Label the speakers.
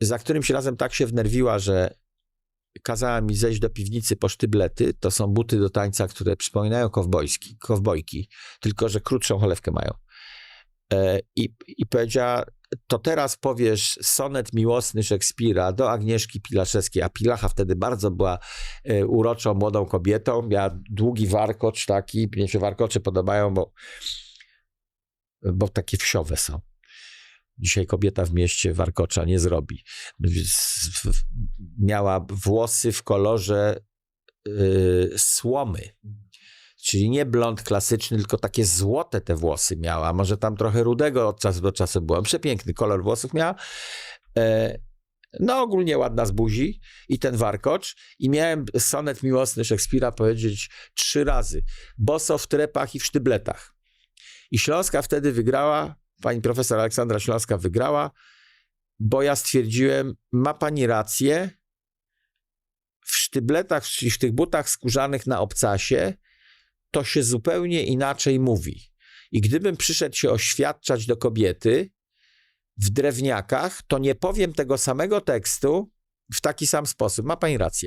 Speaker 1: za którymś razem tak się wnerwiła, że kazała mi zejść do piwnicy po sztyblety. To są buty do tańca, które przypominają kowbojski, kowbojki, tylko że krótszą cholewkę mają. E, I, I powiedziała, to teraz powiesz sonet miłosny Szekspira do Agnieszki Pilaszewskiej, a Pilacha wtedy bardzo była e, uroczą, młodą kobietą, miała długi warkocz taki, mnie się warkocze podobają, bo, bo takie wsiowe są. Dzisiaj kobieta w mieście warkocza nie zrobi. Miała włosy w kolorze y, słomy. Czyli nie blond klasyczny, tylko takie złote te włosy miała. Może tam trochę rudego od czasu do czasu było. Przepiękny kolor włosów miała. E, no ogólnie ładna z buzi i ten warkocz. I miałem sonet miłosny Szekspira powiedzieć trzy razy. Boso w trepach i w sztybletach. I Śląska wtedy wygrała, pani profesor Aleksandra Śląska wygrała, bo ja stwierdziłem, ma pani rację, w sztybletach, czyli w tych butach skórzanych na obcasie, to się zupełnie inaczej mówi. I gdybym przyszedł się oświadczać do kobiety w drewniakach, to nie powiem tego samego tekstu w taki sam sposób. Ma pani rację.